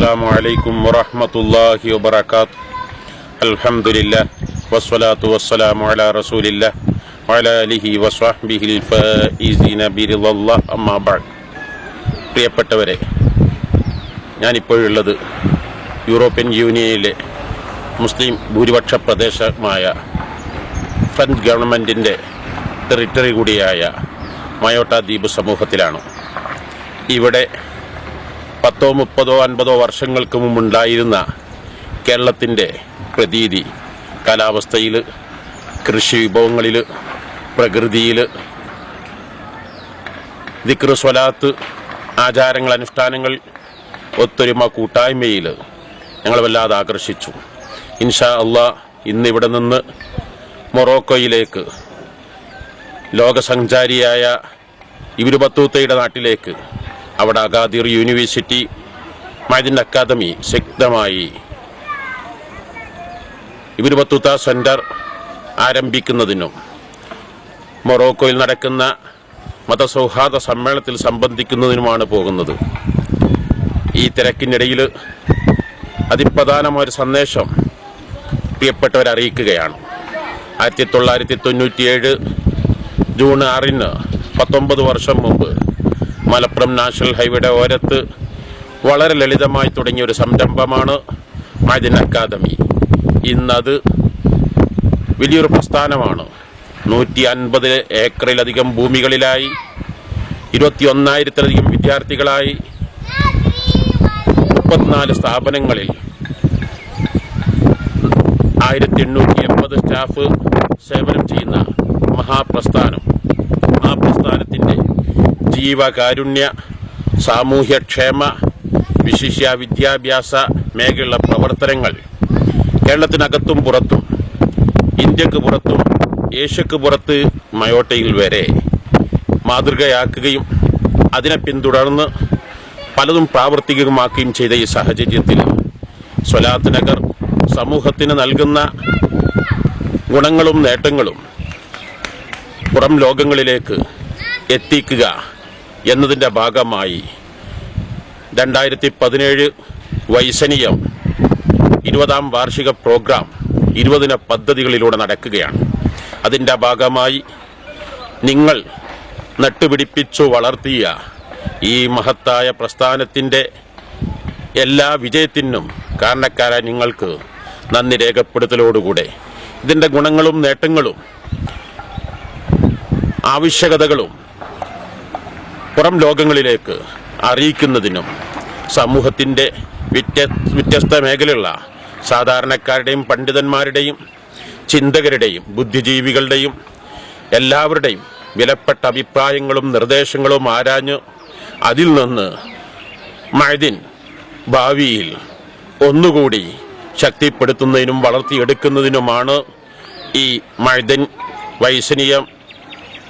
അസ്സലാമു അലൈക്കും വറഹ്മത്തുള്ളാഹി വബർക്കാത്ത് അൽഹംദുലില്ല വസ്സലാത്തു വസ്സലാമു അല റസൂലില്ല വല അലിഹി വസ്വാഹ്ബിഹിൽ ഫീസീന ബിരില്ല അമ്മാബാൾ പ്രിയപ്പെട്ടവരെ ഞാൻ ഇപ്പോൾ ഉള്ളത് യൂറോപ്യൻ യൂണിയനിലെ മുസ്ലിം ഭൂരിപക്ഷ പ്രദേശമായ ഫ്രഞ്ച് ഗവൺമെന്റിന്റെ ടെറിട്ടറി കൂടിയായ മയോട്ട ദ്വീപ് സമൂഹത്തിലാണ്. ഇവിടെ പത്തോ മുപ്പതോ അൻപതോ വർഷങ്ങൾക്ക് മുമ്പുണ്ടായിരുന്ന കേരളത്തിന്റെ പ്രതീതി കാലാവസ്ഥയിൽ കൃഷി വിഭവങ്ങളിൽ പ്രകൃതിയിൽ ദിക്ർ സ്വലാത്ത് ആചാരങ്ങൾ അനുഷ്ഠാനങ്ങൾ ഒത്തൊരുമ കൂട്ടായ്മയിൽ ഞങ്ങൾ വല്ലാതെ ആകർഷിച്ചു. ഇൻഷാ അള്ളാ ഇന്നിവിടെ നിന്ന് മൊറോക്കോയിലേക്ക് ലോകസഞ്ചാരിയായ ഇബിനു ബത്തൂത്തയുടെ നാട്ടിലേക്ക് അവിടെ അഗാദിർ യൂണിവേഴ്സിറ്റി മൈദിൻ അക്കാദമി ശക്തമായി ബത്തൂത്ത സെന്റർ ആരംഭിക്കുന്നതിനും മൊറോക്കോയിൽ നടക്കുന്ന മതസൗഹാർദ്ദ സമ്മേളനത്തിൽ സംബന്ധിക്കുന്നതിനുമാണ് പോകുന്നത്. ഈ തിരക്കിനിടയിൽ അതിപ്രധാനമായൊരു സന്ദേശം പ്രിയപ്പെട്ടവരെ അറിയിക്കുകയാണ്. ആയിരത്തി തൊള്ളായിരത്തി തൊണ്ണൂറ്റിയേഴ് ജൂൺ ആറിന് പത്തൊമ്പത് വർഷം മുമ്പ് മലപ്പുറം നാഷണൽ ഹൈവേയുടെ ഓരത്ത് വളരെ ലളിതമായി തുടങ്ങിയ ഒരു സംരംഭമാണ് മൈദിൻ അക്കാദമി. ഇന്നത് വലിയൊരു പ്രസ്ഥാനമാണ്. നൂറ്റി അൻപത് ഏക്കറിലധികം ഭൂമികളിലായി ഇരുപത്തി ഒന്നായിരത്തിലധികം വിദ്യാർത്ഥികളായി മുപ്പത്തിനാല് സ്ഥാപനങ്ങളിൽ ആയിരത്തി എണ്ണൂറ്റി എൺപത് സ്റ്റാഫ് സേവനം ചെയ്യുന്ന മഹാപ്രസ്ഥാനം. ജീവകാരുണ്യ സാമൂഹ്യക്ഷേമ വിശിഷ്യ വിദ്യാഭ്യാസ മേഖലയുള്ള പ്രവർത്തനങ്ങൾ കേരളത്തിനകത്തും പുറത്തും ഇന്ത്യയ്ക്ക് പുറത്തും ഏഷ്യക്ക് പുറത്ത് മയോട്ടയിൽ വരെ മാതൃകയാക്കുകയും അതിനെ പിന്തുടർന്ന് പലതും പ്രാവർത്തികമാക്കുകയും ചെയ്ത ഈ സാഹചര്യത്തിൽ സ്വലാത്ത് നഗർ സമൂഹത്തിന് നൽകുന്ന ഗുണങ്ങളും നേട്ടങ്ങളും പുറം ലോകങ്ങളിലേക്ക് എത്തിക്കുക എന്നതിന്റെ ഭാഗമായി രണ്ടായിരത്തി പതിനേഴ് വൈസനീയം ഇരുപതാം വാർഷിക പ്രോഗ്രാം ഇരുപതിന പദ്ധതികളിലൂടെ നടക്കുകയാണ്. അതിന്റെ ഭാഗമായി നിങ്ങൾ നട്ടുപിടിപ്പിച്ചു വളർത്തിയ ഈ മഹത്തായ പ്രസ്ഥാനത്തിന്റെ എല്ലാ വിജയത്തിനും കാരണക്കാരായ നിങ്ങൾക്ക് നന്ദി രേഖപ്പെടുത്തലോടുകൂടെ. ഇതിന്റെ ഗുണങ്ങളും നേട്ടങ്ങളും ആവശ്യകതകളും പുറം ലോകങ്ങളിലേക്ക് അറിയിക്കുന്നതിനും സമൂഹത്തിന്റെ വ്യത്യ വ്യത്യസ്ത മേഖലയുള്ള സാധാരണക്കാരുടെയും പണ്ഡിതന്മാരുടെയും ചിന്തകരുടെയും ബുദ്ധിജീവികളുടെയും എല്ലാവരുടെയും വിലപ്പെട്ട അഭിപ്രായങ്ങളും നിർദ്ദേശങ്ങളും ആരാഞ്ഞ് അതിൽ നിന്ന് മഴദിൻ ഭാവിയിൽ ഒന്നുകൂടി ശക്തിപ്പെടുത്തുന്നതിനും വളർത്തിയെടുക്കുന്നതിനുമാണ് ഈ മഴദിൻ വൈസനീയം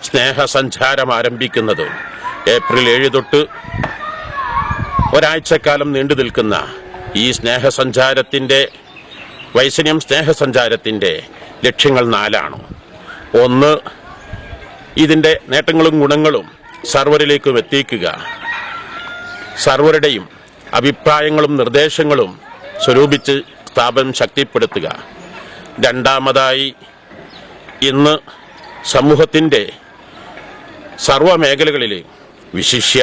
സ്നേഹസഞ്ചാരം ആരംഭിക്കുന്നത്. ഏപ്രിൽ ഏഴ് തൊട്ട് ഒരാഴ്ചക്കാലം നീണ്ടു നിൽക്കുന്ന ഈ സ്നേഹസഞ്ചാരത്തിന്റെ വൈസന്യം സ്നേഹസഞ്ചാരത്തിന്റെ ലക്ഷ്യങ്ങൾ നാലാണ്. ഒന്ന് ഇതിന്റെ നേട്ടങ്ങളും ഗുണങ്ങളും സർവരിലേക്കും എത്തിക്കുക. സർവരുടെയും അഭിപ്രായങ്ങളും നിർദ്ദേശങ്ങളും സ്വരൂപിച്ച് സ്ഥാപനം ശക്തിപ്പെടുത്തുക. രണ്ടാമതായി ഇന്ന് സമൂഹത്തിന്റെ സർവമേഖലകളിൽ വിശിഷ്യ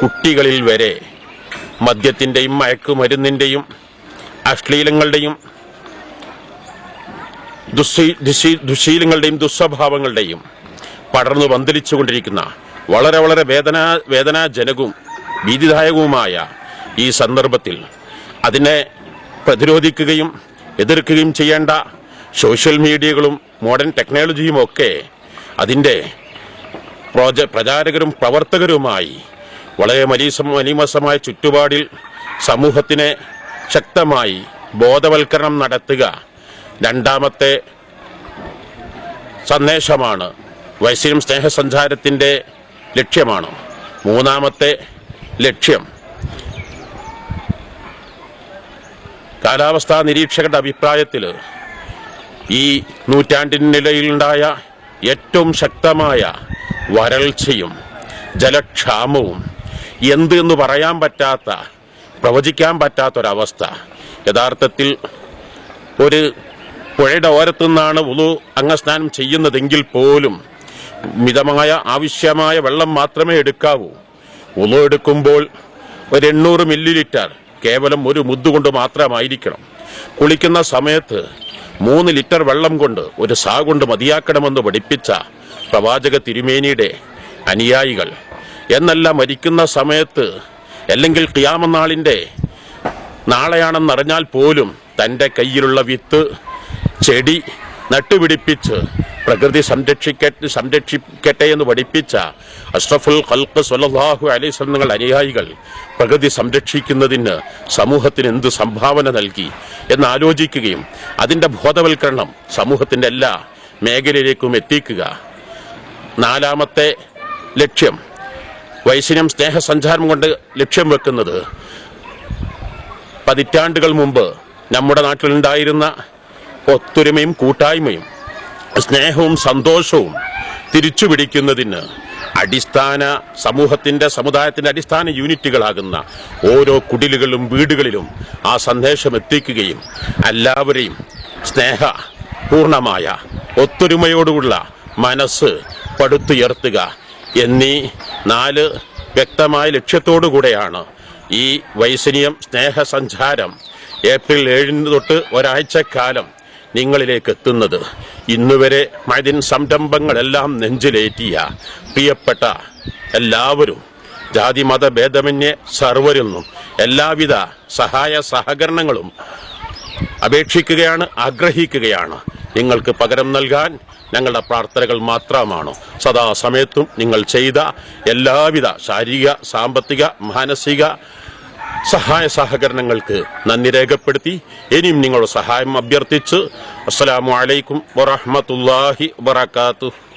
കുട്ടികളിൽ വരെ മദ്യത്തിന്റെയും മയക്കുമരുന്നിന്റെയും അശ്ലീലങ്ങളുടെയും ദുശീലങ്ങളുടെയും ദുസ്വഭാവങ്ങളുടെയും പടർന്നു പന്തലിച്ചുകൊണ്ടിരിക്കുന്ന വളരെ വളരെ വേദനാ വേദനാജനകവും ഭീതിദായകവുമായ ഈ സന്ദർഭത്തിൽ അതിനെ പ്രതിരോധിക്കുകയും എതിർക്കുകയും ചെയ്യേണ്ട സോഷ്യൽ മീഡിയകളും മോഡേൺ ടെക്നോളജിയും ഒക്കെ അതിന്റെ പ്രോജ പ്രചാരകരും പ്രവർത്തകരുമായി വളരെ മലീസം മലീമസമായ ചുറ്റുപാടിൽ സമൂഹത്തിനെ ശക്തമായി ബോധവൽക്കരണം നടത്തുക രണ്ടാമത്തെ സന്ദേശമാണ്. വൈശ്യം സ്നേഹസഞ്ചാരത്തിന്റെ ലക്ഷ്യമാണ്. മൂന്നാമത്തെ ലക്ഷ്യം. കാലാവസ്ഥാ നിരീക്ഷകരുടെ അഭിപ്രായത്തിൽ ഈ നൂറ്റാണ്ടിനിടയിലുണ്ടായ ഏറ്റവും ശക്തമായ വരൾച്ചയും ജലക്ഷാമവും എന്ത് എന്ന് പറയാൻ പറ്റാത്ത പ്രവചിക്കാൻ പറ്റാത്തൊരവസ്ഥ. യഥാർത്ഥത്തിൽ ഒരു പുഴയുടെ ഓരത്തു നിന്നാണ് ഉളു അംഗസ്നാനം ചെയ്യുന്നതെങ്കിൽ പോലും മിതമായ ആവശ്യമായ വെള്ളം മാത്രമേ എടുക്കാവൂ. ഉളു എടുക്കുമ്പോൾ ഒരു എണ്ണൂറ് മില്ലി ലിറ്റർ കേവലം ഒരു മുദ്ദുകൊണ്ട് മാത്രമായിരിക്കണം. കുളിക്കുന്ന സമയത്ത് മൂന്ന് ലിറ്റർ വെള്ളം കൊണ്ട് ഒരു സാ കൊണ്ട് മതിയാക്കണമെന്ന് പഠിപ്പിച്ച പ്രവാചക തിരുമേനിയുടെ അനുയായികൾ. എന്നല്ല മരിക്കുന്ന സമയത്ത് അല്ലെങ്കിൽ ക്യാമനാളിന്റെ നാളെയാണെന്നറിഞ്ഞാൽ പോലും തന്റെ കയ്യിലുള്ള വിത്ത് ചെടി നട്ടുപിടിപ്പിച്ച് പ്രകൃതി സംരക്ഷിക്ക സംരക്ഷിക്കട്ടെ എന്ന് പഠിപ്പിച്ച അഷ്റഫുൽ ഖൽക്ക് അലൈഹി വസല്ലം അനുയായികൾ പ്രകൃതി സംരക്ഷിക്കുന്നതിന് സമൂഹത്തിന് എന്ത് സംഭാവന നൽകി എന്ന് ആലോചിക്കുകയും അതിന്റെ ബോധവൽക്കരണം സമൂഹത്തിന്റെ എല്ലാ മേഖലയിലേക്കും എത്തിക്കുക. നാലാമത്തെ ലക്ഷ്യം. വൈശന്യം സ്നേഹസഞ്ചാരം കൊണ്ട് ലക്ഷ്യം വെക്കുന്നത്. പതിറ്റാണ്ടുകൾ മുമ്പ് നമ്മുടെ നാട്ടിലുണ്ടായിരുന്ന ഒത്തൊരുമയും കൂട്ടായ്മയും സ്നേഹവും സന്തോഷവും തിരിച്ചു പിടിക്കുന്നതിന് അടിസ്ഥാന സമൂഹത്തിന്റെ സമുദായത്തിന്റെ അടിസ്ഥാന യൂണിറ്റുകളാകുന്ന ഓരോ കുടിലുകളിലും വീടുകളിലും ആ സന്ദേശം എത്തിക്കുകയും എല്ലാവരെയും സ്നേഹ പൂർണമായ ഒത്തൊരുമയോടുള്ള മനസ്സ് പടുത്തുയർത്തുക എന്നീ നാല് വ്യക്തമായ ലക്ഷ്യത്തോടു കൂടെയാണ് ഈ വൈസനീയം സ്നേഹസഞ്ചാരം ഏപ്രിൽ ഏഴിന് തൊട്ട് ഒരാഴ്ചക്കാലം നിങ്ങളിലേക്ക് എത്തുന്നത്. ഇന്നുവരെ മതിൻ സംരംഭങ്ങളെല്ലാം നെഞ്ചിലേറ്റിയ പ്രിയപ്പെട്ട എല്ലാവരും ജാതി മത ഭേദമന്യേ സർവരിൽ നിന്നും എല്ലാവിധ സഹായ സഹകരണങ്ങളും അപേക്ഷിക്കുകയാണ് ആഗ്രഹിക്കുകയാണ്. നിങ്ങൾക്ക് പകരം നൽകാൻ ഞങ്ങളുടെ പ്രാർത്ഥനകൾ മാത്രമാണ്? സദാസമയത്തും നിങ്ങൾ ചെയ്ത എല്ലാവിധ ശാരീരിക സാമ്പത്തിക മാനസിക സഹായ സഹകരണങ്ങൾക്ക് നന്ദി രേഖപ്പെടുത്തി. ഇനിയും നിങ്ങളുടെ സഹായം അഭ്യർത്ഥിച്ച് അസ്സലാമു അലൈക്കും വറഹ്മത്തുള്ളാഹി വബറകാതുഹു.